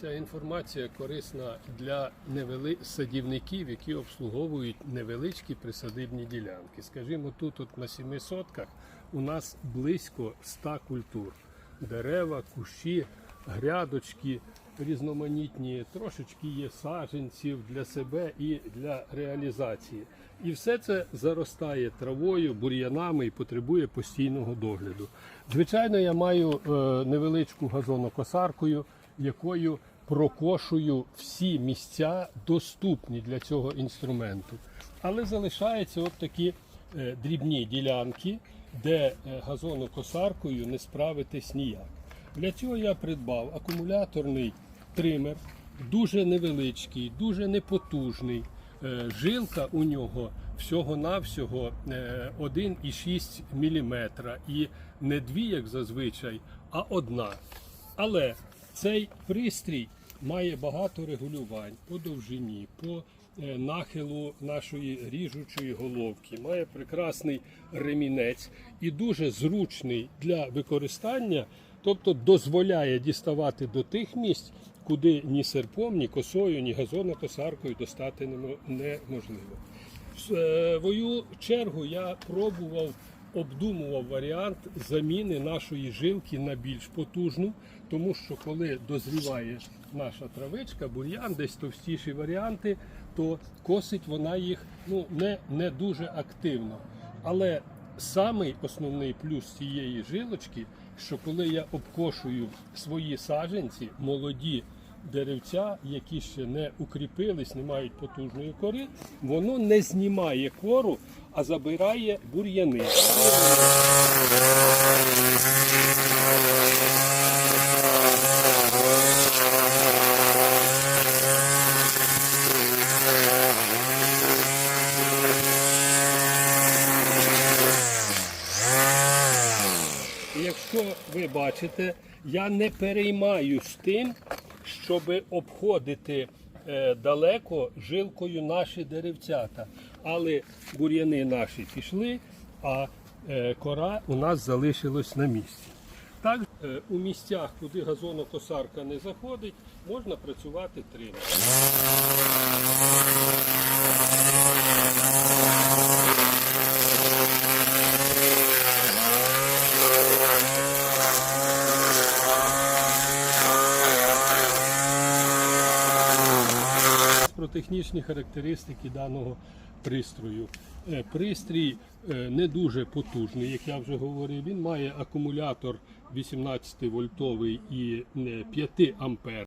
Ця інформація корисна для невели... садівників, які обслуговують невеличкі присадибні ділянки. Скажімо, тут от на сіми сотках у нас близько 100 культур: дерева, кущі, грядочки різноманітні, трошечки є саженців для себе і для реалізації. І все це заростає травою, бур'янами і потребує постійного догляду. Звичайно, я маю е, невеличку газонокосаркою, якою прокошую всі місця доступні для цього інструменту. Але залишаються от такі е, дрібні ділянки, де е, газонокосаркою не справитись ніяк. Для цього я придбав акумуляторний тример, дуже невеличкий, дуже непотужний. Е, Жилка у нього всього-навсього е, 1,6 мм. І не дві, як зазвичай, а одна. Але цей пристрій має багато регулювань по довжині, по е, нахилу нашої ріжучої головки, має прекрасний ремінець і дуже зручний для використання, тобто дозволяє діставати до тих місць, куди ні серпом, ні косою, ні газонокосаркою достати неможливо. В свою чергу я пробував, обдумував варіант заміни нашої жилки на більш потужну, тому що коли дозріває наша травичка, бур'ян, десь товстіші варіанти, то косить вона їх ну, не, не дуже активно. Але самий основний плюс цієї жилочки, що коли я обкошую свої саджанці, молоді деревця, які ще не укріпились, не мають потужної кори, воно не знімає кору, а забирає бур'яни. Якщо ви бачите, я не переймаюсь тим, щоб обходити е, далеко жилкою наші деревцята. Але бур'яни наші пішли, а е, кора у нас залишилась на місці. Так, е, у місцях, куди газонокосарка не заходить, можна працювати тримом. Технічні характеристики даного пристрою. Е, Пристрій е, не дуже потужний, як я вже говорив. Він має акумулятор 18 вольтовий і е, 5 ампер.